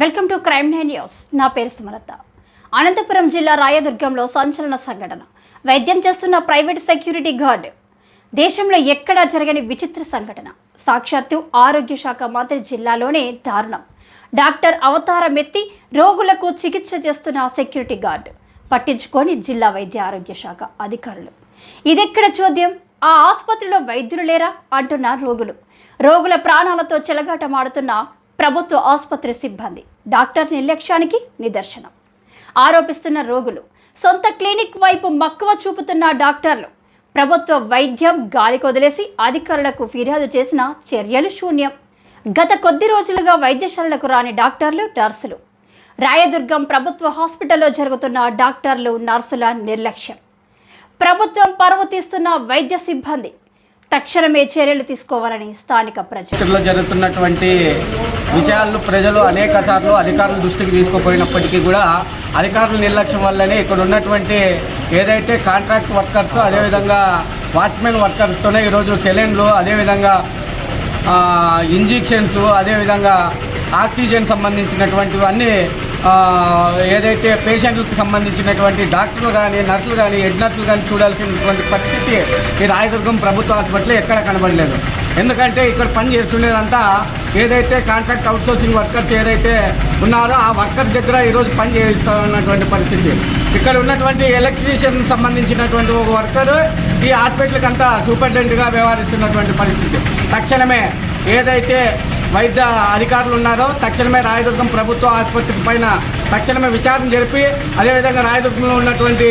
Welcome to crime nine news. నా పేరు సుమలత. అనంతపురం జిల్లా రాయదుర్గంలో సంచలన సంఘటన. వైద్యం చేస్తున్న ప్రైవేట్ సెక్యూరిటీ గార్డ్. దేశంలో ఎక్కడా జరగని విచిత్ర సంఘటన. సాక్షాత్తు ఆరోగ్య శాఖ మంత్రి జిల్లాలోనే దారుణం. డాక్టర్ అవతారం ఎత్తి రోగులకు చికిత్స చేస్తున్న సెక్యూరిటీ గార్డ్. పట్టించుకొని జిల్లా వైద్య ఆరోగ్య శాఖ అధికారులు. ఇదెక్కడ చోద్యం? ఆ ఆసుపత్రిలో వైద్యులు లేరా? అంటున్న రోగులు. రోగుల ప్రాణాలతో చెలగాటమాడుతున్న ప్రభుత్వ ఆసుపత్రి సిబ్బంది. డాక్టర్ నిర్లక్ష్యానికి నిదర్శనం. ఆరోపిస్తున్న రోగులు సొంత క్లినిక్ వైపు మక్కువ చూపుతున్న డాక్టర్లు ప్రభుత్వ వైద్యం గాలికి వదిలేసి అధికారులకు ఫిర్యాదు చేసిన చర్యలు శూన్యం. గత కొద్ది రోజులుగా వైద్యశాలలకు రాని డాక్టర్లు నర్సులు. రాయదుర్గం ప్రభుత్వ హాస్పిటల్లో జరుగుతున్న డాక్టర్లు నర్సుల నిర్లక్ష్యం. ప్రభుత్వం పరువు తీస్తున్న వైద్య సిబ్బంది తక్షణమే చర్యలు తీసుకోవాలని స్థానిక ప్రజలు. జరుగుతున్నటువంటి విషయాల్లో ప్రజలు అనేక సార్లు అధికారుల దృష్టికి తీసుకుపోయినప్పటికీ కూడా అధికారుల నిర్లక్ష్యం వల్లనే ఇక్కడ ఉన్నటువంటి ఏదైతే కాంట్రాక్ట్ వర్కర్స్ అదేవిధంగా వాచ్మెన్ వర్కర్స్తోనే ఈరోజు సెలెండ్లు అదేవిధంగా ఇంజెక్షన్స్ అదేవిధంగా ఆక్సిజన్ సంబంధించినటువంటివన్నీ ఏదైతే పేషెంట్లకు సంబంధించినటువంటి డాక్టర్లు కానీ నర్సులు కానీ హెడ్ నర్సులు కానీ చూడాల్సినటువంటి పరిస్థితి ఈ రాయదుర్గం ప్రభుత్వ హాస్పిటల్ ఎక్కడ కనబడలేదు. ఎందుకంటే ఇక్కడ పని చేస్తుండేదంతా ఏదైతే కాంట్రాక్ట్ అవుట్సోర్సింగ్ వర్కర్స్ ఏదైతే ఉన్నారో ఆ వర్కర్స్ దగ్గర ఈరోజు పని చేస్తున్నటువంటి పరిస్థితి. ఇక్కడ ఉన్నటువంటి ఎలక్ట్రీషియన్ సంబంధించినటువంటి ఒక వర్కర్ ఈ హాస్పిటల్కి అంతా సూపరింటెండెంట్గా వ్యవహరిస్తున్నటువంటి పరిస్థితి. తక్షణమే ఏదైతే వైద్య అధికారులు ఉన్నారో తక్షణమే రాయదుర్గం ప్రభుత్వ ఆసుపత్రి పైన తక్షణమే విచారణ జరిపి అదేవిధంగా రాయదుర్గంలో ఉన్నటువంటి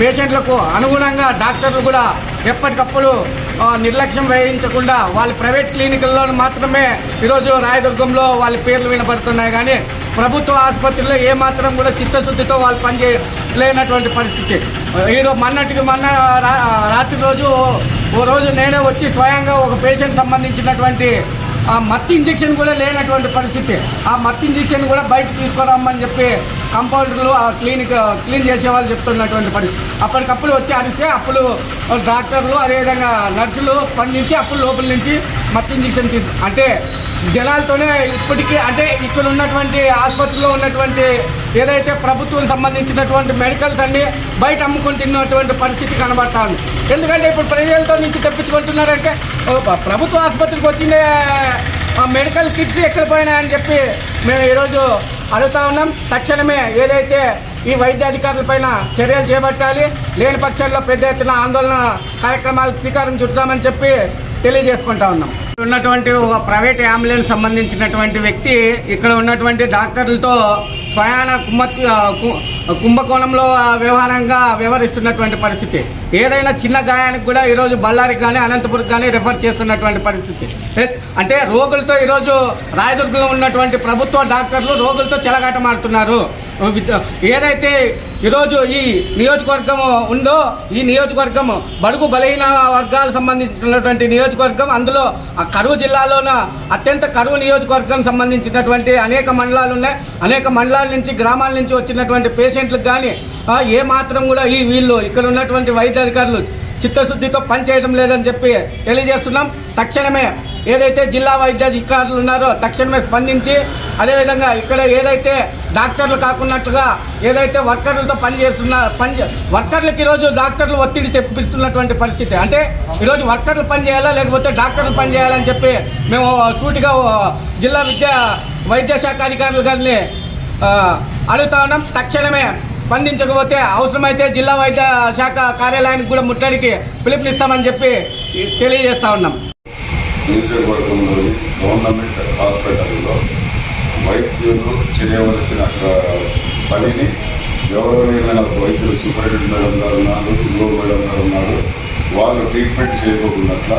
పేషెంట్లకు అనుగుణంగా డాక్టర్లు కూడా ఎప్పటికప్పుడు నిర్లక్ష్యం వహించకుండా వాళ్ళ ప్రైవేట్ క్లినిక్ల్లో మాత్రమే ఈరోజు రాయదుర్గంలో వాళ్ళ పేర్లు వినపడుతున్నాయి కానీ ప్రభుత్వ ఆసుపత్రిలో ఏమాత్రం కూడా చిత్తశుద్ధితో వాళ్ళు పనిచేయలేనటువంటి పరిస్థితి. ఈరోజు మొన్నటికి మొన్న రా- రాత్రి రోజు ఓ రోజు నేనే వచ్చి స్వయంగా ఒక పేషెంట్ సంబంధించినటువంటి ఆ మత్తి ఇంజెక్షన్ కూడా లేనటువంటి పరిస్థితి. ఆ మత్తి ఇంజెక్షన్ కూడా బయట తీసుకురమ్మని చెప్పి కంపౌండర్లు ఆ క్లినిక్ క్లీన్ చేసే వాళ్ళు చెప్తున్నటువంటి పరిస్థితి. అప్పటికప్పుడు వచ్చి అరిస్తే అప్పుడు డాక్టర్లు అదేవిధంగా నర్సులు స్పందించి అప్పుడు లోపల నుంచి మత్తి ఇంజెక్షన్ తీసు అంటే జనాలతోనే ఇప్పటికీ అంటే ఇక్కడ ఉన్నటువంటి ఆసుపత్రిలో ఉన్నటువంటి ఏదైతే ప్రభుత్వం సంబంధించినటువంటి మెడికల్స్ అన్ని బయట అమ్ముకుంటున్నటువంటి పరిస్థితి కనబడతా ఉంది ఎందుకంటే ఇప్పుడు ప్రజలతో నుంచి తెప్పించుకుంటున్నారంటే ప్రభుత్వ ఆసుపత్రికి వచ్చిండే ఆ మెడికల్ కిట్స్ ఎక్కడ పోయినాయని చెప్పి మేము ఈరోజు అడుగుతా ఉన్నాం. తక్షణమే ఏదైతే ఈ వైద్య అధికారులపైన చర్యలు చేపట్టాలి లేని పక్షంలో పెద్ద ఎత్తున ఆందోళన కార్యక్రమాలకు శ్రీకారం చుట్టామని చెప్పి తెలియజేసుకుంటా ఉన్నాం. ఉన్నటువంటి ఒక ప్రైవేట్ అంబులెన్స్ సంబంధించినటువంటి వ్యక్తి ఇక్కడ ఉన్నటువంటి డాక్టర్లతో స్వయాన కుంభ కుంభకోణంలో వ్యవహారంగా వ్యవహరిస్తున్నటువంటి పరిస్థితి. ఏదైనా చిన్న గాయానికి కూడా ఈరోజు బళ్ళారికి కానీ అనంతపురం కానీ రిఫర్ చేస్తున్నటువంటి పరిస్థితి. అంటే రోగులతో ఈరోజు రాయదుర్గంలో ఉన్నటువంటి ప్రభుత్వ డాక్టర్లు రోగులతో చెలగాటమాడుతున్నారు ఏదైతే ఈరోజు ఈ నియోజకవర్గం ఉందో ఈ నియోజకవర్గం బడుగు బలహీన వర్గాలకు సంబంధించినటువంటి నియోజకవర్గం అందులో ఆ కరువు జిల్లాలోన అత్యంత కరువు నియోజకవర్గం సంబంధించినటువంటి అనేక మండలాలు ఉన్నాయి. అనేక మండలాల నుంచి గ్రామాల నుంచి వచ్చినటువంటి పేషెంట్లకు కానీ ఏ మాత్రం కూడా ఈ వీళ్ళు ఇక్కడ ఉన్నటువంటి వైద్య అధికారులు చిత్తశుద్ధితో పనిచేయడం లేదని చెప్పి తెలియజేస్తున్నాం. తక్షణమే ఏదైతే జిల్లా వైద్యాధికారులు ఉన్నారో తక్షణమే స్పందించి అదేవిధంగా ఇక్కడ ఏదైతే డాక్టర్లు కాకున్నట్టుగా ఏదైతే వర్కర్లతో పనిచేస్తున్న పని వర్కర్లకు ఈరోజు డాక్టర్లు ఒత్తిడి తెప్పిస్తున్నటువంటి పరిస్థితి. అంటే ఈరోజు వర్కర్లు పనిచేయాలా లేకపోతే డాక్టర్లు పనిచేయాలని చెప్పి మేము సూటిగా జిల్లా విద్యా వైద్య శాఖ అధికారులు గారిని అడుగుతా ఉన్నాం. తక్షణమే స్పందించకపోతే అవసరమైతే జిల్లా వైద్య శాఖ కార్యాలయానికి కూడా ముట్టడికి పిలుపునిస్తామని చెప్పి తెలియజేస్తా ఉన్నాం. నియోజకవర్గంలోని గవర్నమెంట్ హాస్పిటల్లో వైద్యులు చేయవలసిన పనిని గౌరవనీయమైన వైద్యులు సూపరింటెండెంట్ మేడం గారు ఉన్నారు ఇంకో మేడం గారు ఉన్నారు. వాళ్ళు ట్రీట్మెంట్ చేయకపోతున్నట్ల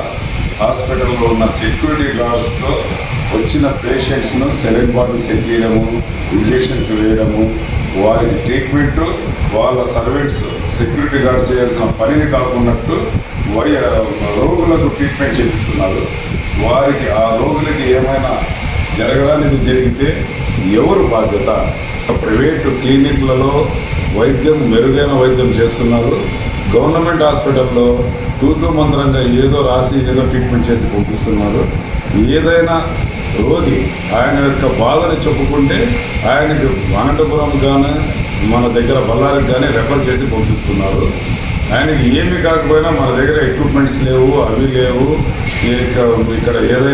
హాస్పిటల్లో ఉన్న సెక్యూరిటీ గార్డ్స్తో వచ్చిన పేషెంట్స్ను సెలెన్ బాటిల్ సెట్ చేయడము ఇంజెక్షన్స్ వేయడము వారికి ట్రీట్మెంట్ వాళ్ళ సర్వెంట్స్ సెక్యూరిటీ గార్డ్ చేయాల్సిన పనిని కాకున్నట్టు వై రోగులకు ట్రీట్మెంట్ చేపిస్తున్నారు. వారికి ఆ రోగులకి ఏమైనా జరగడానికి జరిగితే ఎవరు బాధ్యత? ప్రైవేటు క్లినిక్లలో వైద్యం మెరుగైన వైద్యం చేస్తున్నారు. గవర్నమెంట్ హాస్పిటల్లో తూతూ మంత్రంగా ఏదో రాసి ఏదో ట్రీట్మెంట్ చేసి పంపిస్తున్నారు. ఏదైనా రోగి ఆయన యొక్క బాధను చెప్పుకుంటే ఆయనకి అనంతపురం కానీ మన దగ్గర బళ్ళారికి కానీ రెఫర్ చేసి పంపిస్తున్నారు. ఆయనకి ఏమి కాకపోయినా మన దగ్గర ఎక్విప్మెంట్స్ లేవు అవి లేవు. ఇక్కడ ఇక్కడ ఏదైనా